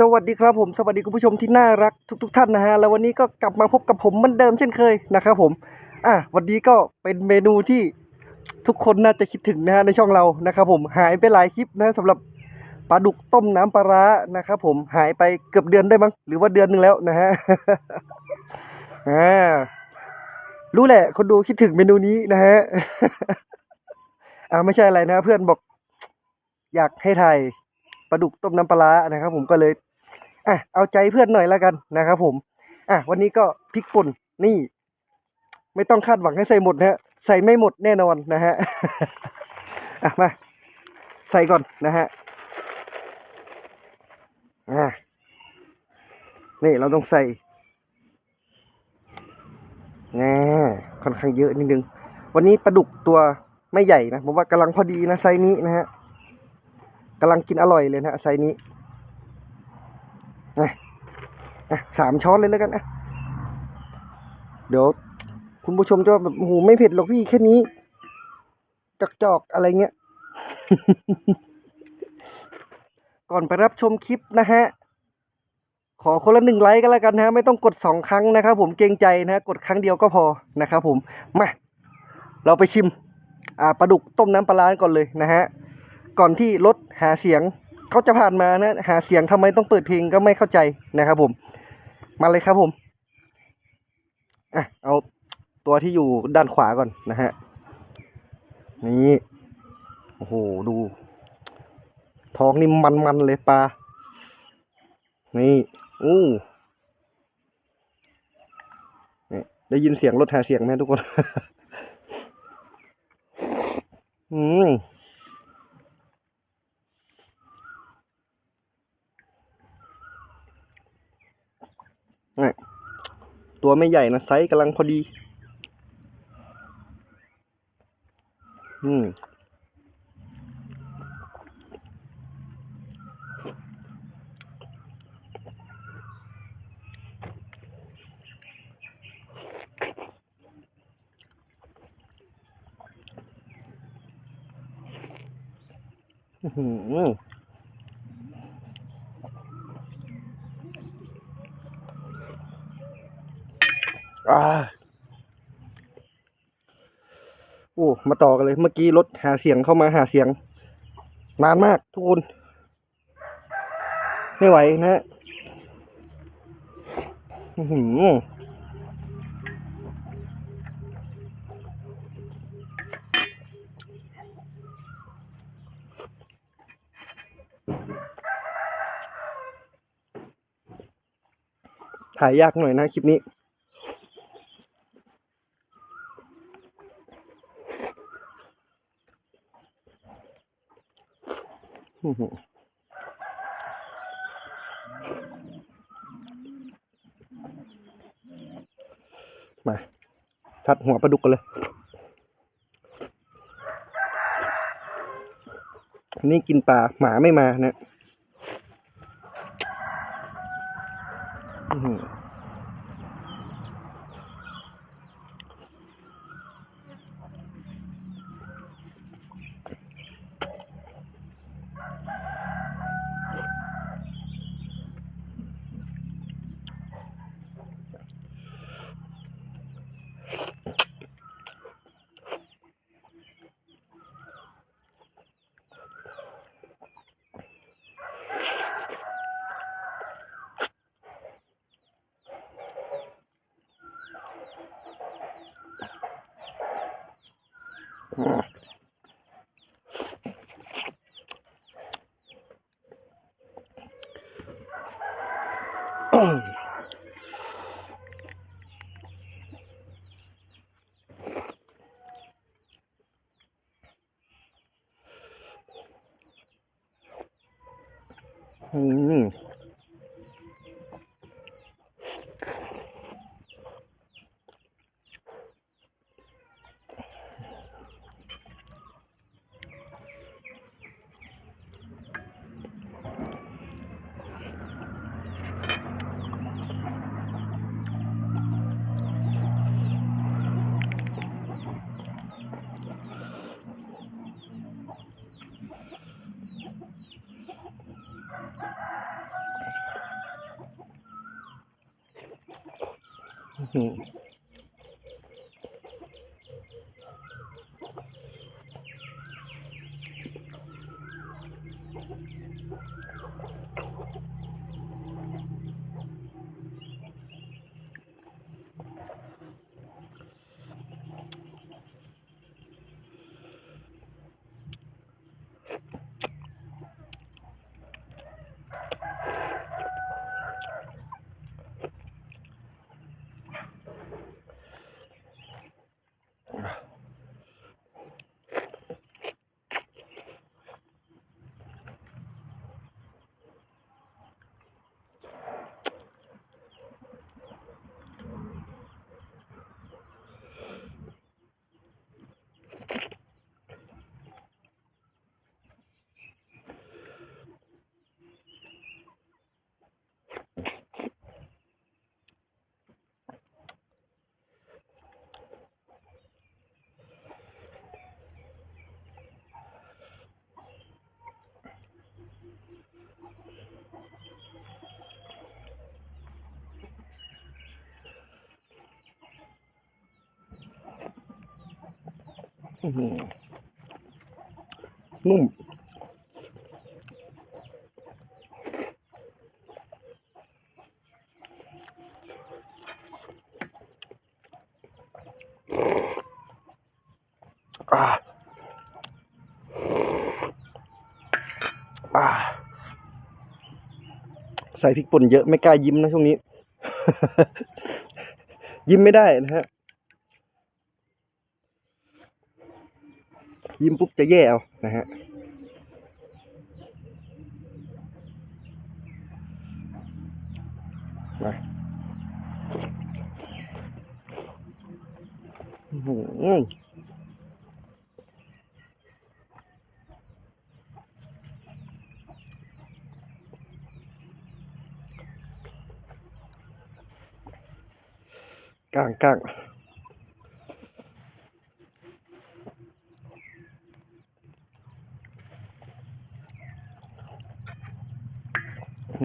สวัสดีครับผมสวัสดีคุณผู้ชมที่น่ารักทุกๆท่านนะฮะแล้ววันนี้ก็กลับมาพบกับผมเหมือนเดิมเช่นเคยนะครับผมอะวันนี้ก็เป็นเมนูที่ทุกคนน่าจะคิดถึงนะฮะในช่องเรานะครับผมหายไปหลายคลิปนะสำหรับปลาดุกต้มน้ำปลาร้านะครับผมหายไปเกือบเดือนได้มั้งหรือว่าเดือนหนึ่งแล้วนะฮะอ่ารู้แหละ คนดูคิดถึงเมนูนี้นะฮะอ่าไม่ใช่อะไรนะเพื่อนบอก อยากให้ถ่ายปลาดุกต้มน้ำปลาร้านะครับผมก็เลย อะเอาใจเพื่อนหน่อยแล้วกันนะครับผม อะวันนี้ก็พริกป่นนี่ ไม่ต้องคาดหวังให้ใส่หมดนะฮะใส่ไม่หมดแน่นอนนะฮะอะมาใส่ก่อนนะฮะอะนี่เราต้องใส่นะค่อนข้างเยอะนิดนึง วันนี้ปลาดุกตัวไม่ใหญ่นะผมว่ากำลังพอดีนะไซนี้นะฮะกำลังกินอร่อยเลยนะไซนี้ สามช้อนเลยแล้วกันอะเดี๋ยวคุณผู้ชมจะแบบโอ้โหไม่เผ็ดหรอกพี่แค่นี้จอกๆอกอะไรเงี้ย ก่อนไปรับชมคลิปนะฮะ ขอคนละหนึ่งไลค์ก็แล้วกันนะฮะ ไม่ต้องกดสองครั้งนะครับผมเกรงใจนะฮะกดครั้งเดียวก็พอนะครับผม มา เราไปชิม อ่าปลาดุกต้มน้ำปลาร้าก่อนเลยนะฮะ ก่อนที่รถหาเสียง เขาจะผ่านมานะหาเสียงทำไมต้องเปิดเพลงก็ไม่เข้าใจนะครับผม มาเลยครับผมอะเอาตัวที่อยู่ด้านขวาก่อนนะฮะนี่โอ้โหดู ท้องนี่มันๆเลยปลานี่อู้ได้ยินเสียงรถหาเสียงไหมทุกคน อืม นี่ ตัวไม่ใหญ่นะไซส์กำลังพอดี อืมอื้อหือ อ่า โอ้มาต่อกันเลย เมื่อกี้รถหาเสียงเข้ามาหาเสียง นานมากทุกคน ไม่ไหวนะฮะอื้อหือถ่ายยากหน่อยนะคลิปนี้ อื้อหือ มาทัดหัวปลาดุกกันเลย นี่กินปลา หมาไม่มานะ อื้อหืออืม อื้อ หื นุ่ม อ่า อ่า ใส่พริกป่นเยอะไม่กล้ายิ้มนะช่วงนี้ ยิ้มไม่ได้นะฮะ ยิ้มปุ๊บจะแย่เอานะฮะมาอื้อหือก้างก้าง อื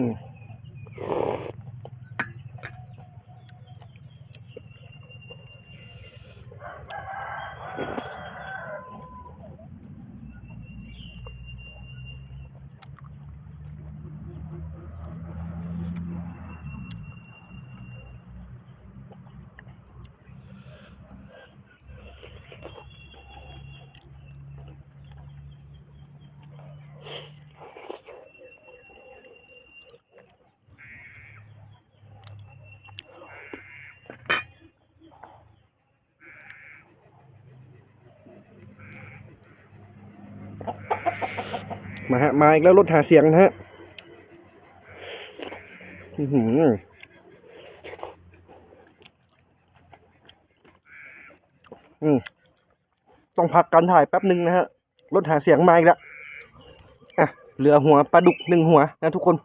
มาฮะมาอีกแล้วรถหาเสียงนะฮะอืมต้องพักการถ่ายแป๊บหนึ่งนะฮะรถหาเสียงมาอีกแล้วอะเหลือหัวปลาดุกหนึ่งหัวนะทุกคน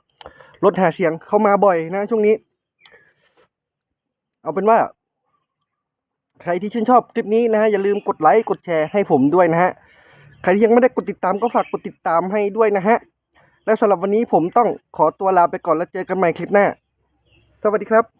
รถหาเสียงเข้ามาบ่อยนะ ช่วงนี้ เอาเป็นว่า ใครที่ชื่นชอบคลิปนี้นะฮะอย่าลืมกดไลค์กดแชร์ให้ผมด้วยนะฮะ ใครที่ยังไม่ได้กดติดตามก็ฝากกดติดตามให้ด้วยนะฮะ และสำหรับวันนี้ผมต้องขอตัวลาไปก่อนแล้วเจอกันใหม่คลิปหน้า สวัสดีครับ